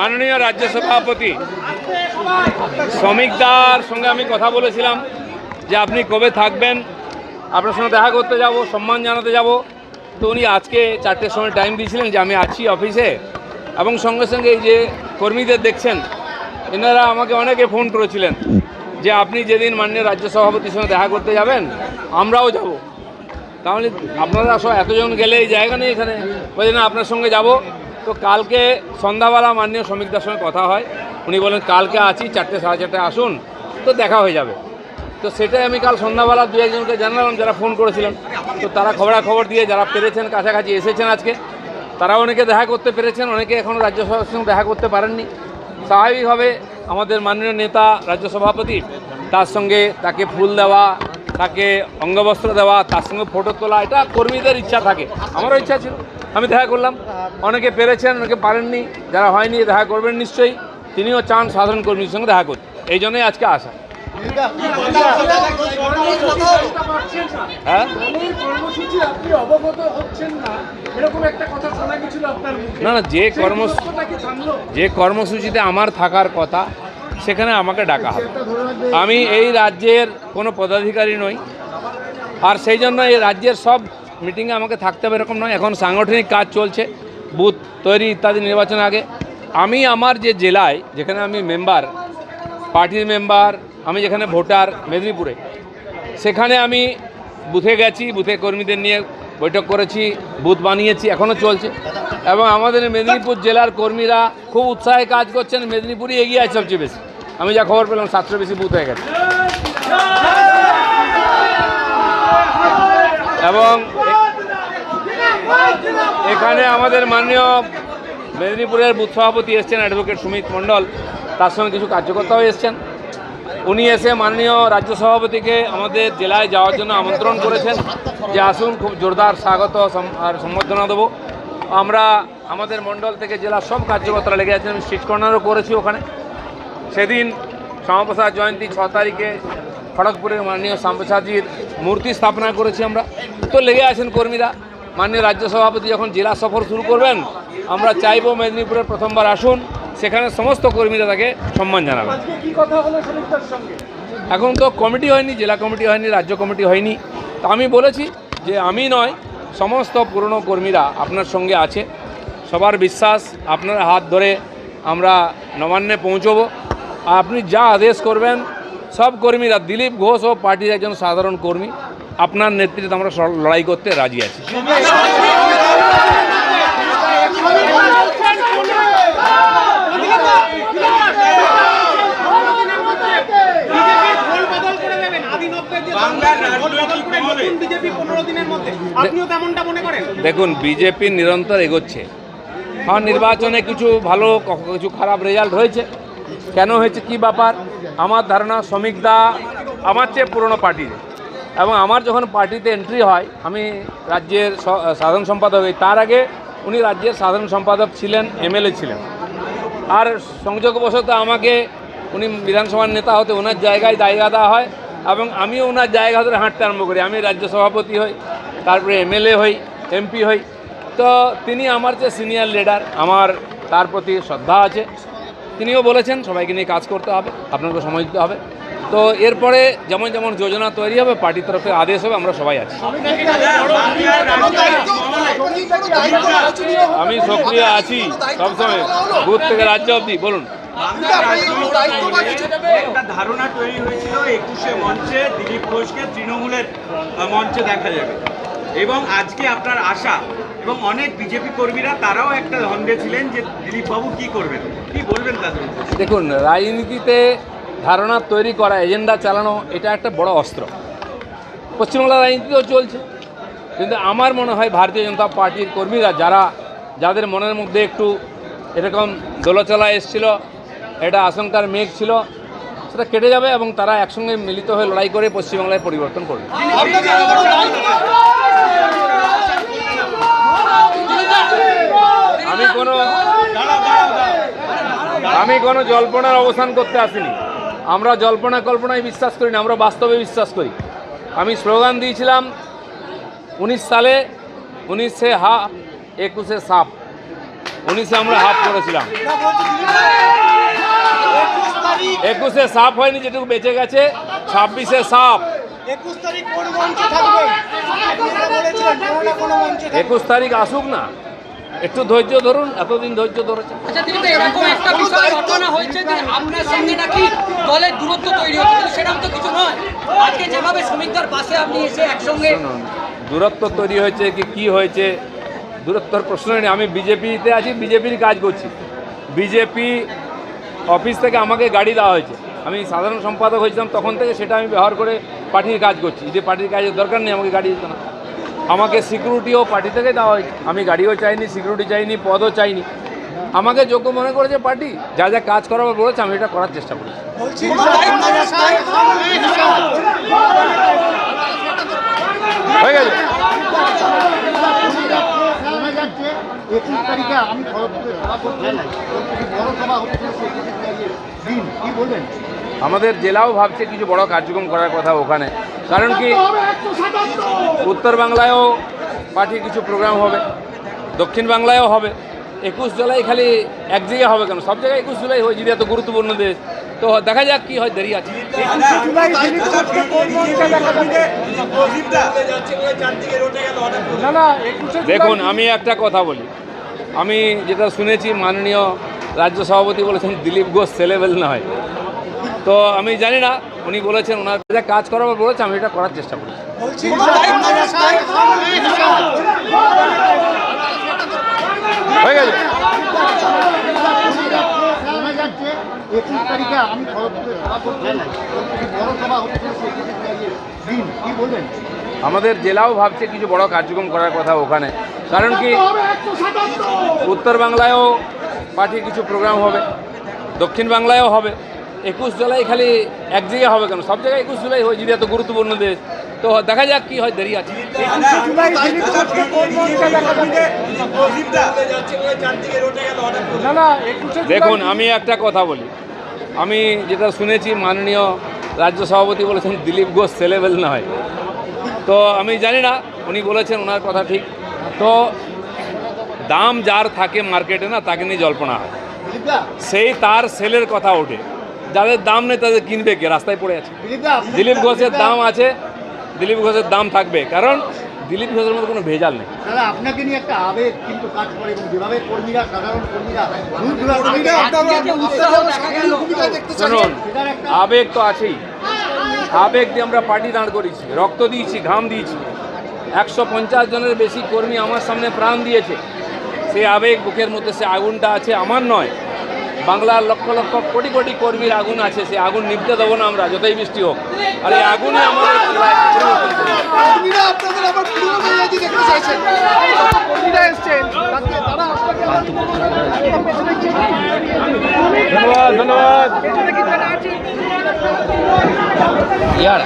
মাননীয় রাজ্য সভাপতি শ্রমিকদার সঙ্গে আমি কথা বলেছিলাম যে আপনি কবে থাকবেন, আপনার সঙ্গে দেখা করতে যাব, সম্মান জানাতে যাব। তো উনি আজকে চারটের সময় টাইম দিয়েছিলেন যে আমি আছি অফিসে এবং সঙ্গে সঙ্গে এই যে কর্মীদের দেখছেন, এনারা আমাকে অনেকে ফোন করেছিলেন যে আপনি যেদিন মাননীয় রাজ্য সভাপতির সঙ্গে দেখা করতে যাবেন, আমরাও যাব। তাহলে আপনারা সব এতজন গেলে এই জায়গা নেই এখানে। জন্য আপনার সঙ্গে যাব। তো কালকে সন্ধ্যাবেলা মাননীয় শ্রমিকদার সঙ্গে কথা হয়। উনি বলেন, কালকে আছি, চারটে, সাড়ে চারটে আসুন। তো দেখা হয়ে যাবে। তো সেটাই আমি কাল সন্ধ্যাবেলা দু একজনকে জানালাম, যারা ফোন করেছিলেন। তো তারা খবরাখবর দিয়ে যারা পেরেছেন, কাছাকাছি এসেছেন আজকে তারা অনেকে দেখা করতে পেরেছেন, অনেকে এখনও রাজ্য সভার সঙ্গে দেখা করতে পারেননি। স্বাভাবিকভাবে আমাদের মাননীয় নেতা, রাজ্য সভাপতি, তার সঙ্গে তাকে ফুল দেওয়া, তাকে অঙ্গবস্ত্র দেওয়া, তার সঙ্গে ফটো তোলা, এটা কর্মীদের ইচ্ছা থাকে। আমারও ইচ্ছা ছিল। আমি দেখা করলাম। অনেকে পেরেছেন, অনেকে পারেননি। যারা হয়নি, দেখা করবেন নিশ্চয়ই। তিনিও চান সাধারণ কর্মীর সঙ্গে দেখা করতে। এই জন্যই আজকে আসা। হ্যাঁ? না না, যে কর্ম যে কর্মসূচিতে আমার থাকার কথা, সেখানে আমাকে ডাকা হবে। আমি এই রাজ্যের কোনো পদাধিকারী নই। আর সেই জন্য এই রাজ্যের সব মিটিংয়ে আমাকে থাকতে হবে এরকম নয়। এখন সাংগঠনিক কাজ চলছে, বুথ তৈরি ইত্যাদি নির্বাচন আগে। আমি আমার যে জেলায়, যেখানে আমি মেম্বার পার্টির মেম্বার আমি যেখানে ভোটার, মেদিনীপুরে, সেখানে আমি বুথে গেছি, বুথে কর্মীদের নিয়ে বৈঠক করেছি, বুথ বানিয়েছি এখনও চলছে। এবং আমাদের মেদিনীপুর জেলার কর্মীরা খুব উৎসাহে কাজ করছেন, মেদিনীপুরই এগিয়ে আছে সবচেয়ে বেশি। আমি যা খবর পেলাম, সাতশো বেশি বুথ হয়ে গেছে। এখানে আমাদের মাননীয় মেদিনীপুরের বুথ সভাপতি এসছেন অ্যাডভোকেট সুমিত মণ্ডল। তার সঙ্গে কিছু কার্যকর্তাও এসছেন। উনি এসে মাননীয় রাজ্য সভাপতিকে আমাদের জেলায় যাওয়ার জন্য আমন্ত্রণ করেছেন যে আসুন, খুব জোরদার স্বাগত আর সম্বর্ধনা দেবো। আমরা আমাদের মণ্ডল থেকে জেলার সব কার্যকর্তারা লেগে আছেন, আমি স্ট্রিট কর্নারও করেছি ওখানে। সেদিন শ্যামাপ্রসাদ জয়ন্তী ছ তারিখে খড়গপুরের মাননীয় শ্যামপ্রসাদজির মূর্তি স্থাপনা করেছি আমরা। তো লেগে আছেন কর্মীরা। মাননীয় রাজ্য সভাপতি যখন জেলা সফর শুরু করবেন আমরা চাইব মেদিনীপুরের প্রথমবার আসুন সেখানে সমস্ত কর্মীরা তাকে সম্মান জানাবেন। এখন তো কমিটি হয়নি জেলা কমিটি হয়নি রাজ্য কমিটি হয়নি। তো আমি বলেছি যে আমি নয় সমস্ত পুরনো কর্মীরা আপনার সঙ্গে আছে। সবার বিশ্বাস আপনার হাত ধরে আমরা নবান্নে পৌঁছবো। আর আপনি যা আদেশ করবেন সব কর্মীরা দিলীপ ঘোষ ও পার্টির একজন সাধারণ কর্মী। আপনার নেতৃত্বে আমরা লড়াই করতে রাজি আছি। দেখুন বিজেপি নিরন্তর এগোচ্ছে। হ্যাঁ নির্বাচনে কিছু ভালো কিছু খারাপ রেজাল্ট হয়েছে। কেন হয়েছে কি ব্যাপার? আমার ধারণা শ্রমিকদা আমার চেয়ে পুরনো পার্টির। এবং আমার যখন পার্টিতে এন্ট্রি হয়, আমি রাজ্যের সাধারণ সম্পাদক হই। তার আগে উনি রাজ্যের সাধারণ সম্পাদক ছিলেন এমএলএ ছিলেন। আর সংযোগবশত আমাকে উনি বিধানসভার নেতা হতে ওনার জায়গায় জায়গা দেওয়া হয় এবং আমিও ওনার জায়গা ধরে হাঁটতে আরম্ভ করি। আমি রাজ্য সভাপতি হই, তারপরে এমএলএ হই এমপি হই। তো তিনি আমার যে সিনিয়র লিডার আমার তার প্রতি শ্রদ্ধা আছে। তিনিও বলেছেন, সবাইকে নিয়ে কাজ করতে হবে, আপনাকে সময় দিতে হবে। তো এরপরে যেমন যেমন যোজনা তৈরি হবে পার্টির তরফে আদেশ হবে আমরা সবাই আছি। আমি সক্রিয় আছি সবসময় বুথ থেকে রাজ্য অবধি বলুন। একটা ধারণা তৈরি হয়েছিল একুশে মঞ্চে দিলীপ ঘোষকে তৃণমূলের মঞ্চে দেখা যাবে। এবং আজকে আপনার আশা এবং অনেক বিজেপি কর্মীরা তারাও একটা ধন্দে ছিলেন যে দিলীপ বাবু কি করবেন? কি বলবেন তাদের দেখুন রাজনীতিতে ধারণা তৈরি করা এজেন্ডা চালানো, এটা একটা বড় অস্ত্র। পশ্চিমবাংলার রাজনীতিতেও চলছে। কিন্তু আমার মনে হয় ভারতীয় জনতা পার্টির কর্মীরা যারা, যাদের মনের মধ্যে একটু এরকম দোলচলা এসছিল এটা আশঙ্কার মেঘ ছিল, সেটা কেটে যাবে এবং তারা একসঙ্গে মিলিত হয়ে লড়াই করে পশ্চিমবাংলায় পরিবর্তন করবে। আমি কোনো আমি কোনো জল্পনার অবসান করতে আসিনি। আমরা জল্পনা কল্পনায় বিশ্বাস করি না আমরা বাস্তবে বিশ্বাস করি। আমি স্লোগান দিয়েছিলাম উনিশ সালে উনিশে হা একুশে সাপ। উনিশে আমরা হাফ করেছিলাম। একুশে সাপ হয়নি যেটুকু বেঁচে গেছে ছাব্বিশে সাপ। একুশ তারিখ আসুক না। একটু ধৈর্য ধরুন এতদিন ধৈর্য ধরেছে আচ্ছা দিলীপ দা, এরকম একটা বিষয় ঘটনা হয়েছে আপনার সঙ্গে নাকি দলের দূরত্ব তৈরি হচ্ছে, কিন্তু সেরকম তো কিছু নয়। আজকে যেভাবে শ্রমিকদের পাশে আপনি এসে একসঙ্গে দূরত্ব তৈরি হয়েছে, কি কি হয়েছে? দূরত্বর প্রশ্ন নেই, আমি বিজেপিতে আছি, বিজেপির কাজ করছি। বিজেপি অফিস থেকে আমাকে গাড়ি দেওয়া হয়েছে। আমি সাধারণ সম্পাদক হয়েছিলাম তখন থেকে, সেটা আমি ব্যবহার করে পার্টির কাজ করছি। যে পার্টির কাজের দরকার নেই, আমাকে গাড়ি দিত না। আমাকে সিকিউরিটিও পার্টি থেকে দেওয়া হয়েছে। আমি গাড়িও চাইনি সিকিউরিটি চাইনি, পদও চাইনি। আমাকে যোগ্য মনে করেছে পার্টি যা যা কাজ করাবার বলেছে আমি এটা করার চেষ্টা করেছি যাচ্ছে হয়ে গেছে। আমাদের জেলাও ভাবছে কিছু বড় কার্যক্রম করার কথা ওখানে। কারণ কি উত্তর বাংলায়ও পার্টির কিছু প্রোগ্রাম হবে দক্ষিণ বাংলায়ও হবে। একুশ জুলাই খালি এক জায়গায় হবে কেন সব জায়গায় একুশ জুলাই হয় যদি এত গুরুত্বপূর্ণ দেশ তো দেখা যাক কি হয় দেরি আছে দেখুন আমি একটা কথা বলি আমি যেটা শুনেছি মাননীয় রাজ্য সভাপতি বলেছেন দিলীপ ঘোষ ছেলেবেল নয় তো আমি জানি না উনি বলেছেন ওনার যা কাজ করাবার বলেছে আমি এটা করার চেষ্টা করি হয়ে আমাদের জেলাও ভাবছে কিছু বড় কার্যক্রম করার কথা ওখানে। কারণ কি, উত্তর বাংলায়ও পার্টির কিছু প্রোগ্রাম হবে, দক্ষিণ বাংলায়ও হবে। একুশ জুলাই খালি এক জায়গায় হবে কেন? সব জায়গায় একুশ জুলাই হয় যদি এত গুরুত্বপূর্ণ দেশ তো দেখা যাক কি হয় দেরি আছে। না না একুশে দেখুন আমি একটা কথা বলি। আমি যেটা শুনেছি মাননীয় রাজ্য সভাপতি বলেছেন দিলীপ ঘোষ ছেলেবেল নয়। তো আমি জানি না উনি বলেছেন ওনার কথা ঠিক। তো দাম যার থাকে মার্কেটে না তাকে নিয়ে জল্পনা হয়। সেই তার সেলের কথা ওঠে। যাদের দাম নেই তাদের কিনবে কে? রাস্তায় পড়ে আছে। দিলীপ ঘোষের দাম আছে দিলীপ ঘোষের দাম থাকবে। কারণ দিলীপ ঘোষের মধ্যে কোনো ভেজাল নেই। দাদা আপনাকে নিয়ে একটা আবেগ কিন্তু কাজ করে এবং যেভাবে কর্মীরা সাধারণ কর্মীরা দূর দূরান্ত থেকে আজকে যে উৎসাহ দেখা গেল শুনুন আবেগ তো আছেই। আবেগ দিয়ে আমরা পার্টি দাঁড় করেছি রক্ত দিয়েছি ঘাম দিয়েছি। একশো পঞ্চাশ জনের বেশি কর্মী আমার সামনে প্রাণ দিয়েছে। সেই আবেগ বুকের মধ্যে সে আগুনটা আছে আমার নয়। বাংলার লক্ষ লক্ষ কোটি কোটি কর্মীর আগুন আছে সেই আগুন নিভতে দেবো না আমরা যতই বৃষ্টি হোক। আর এই আগুনে আমাদের ধন্যবাদ ধন্যবাদ। ইয়ার।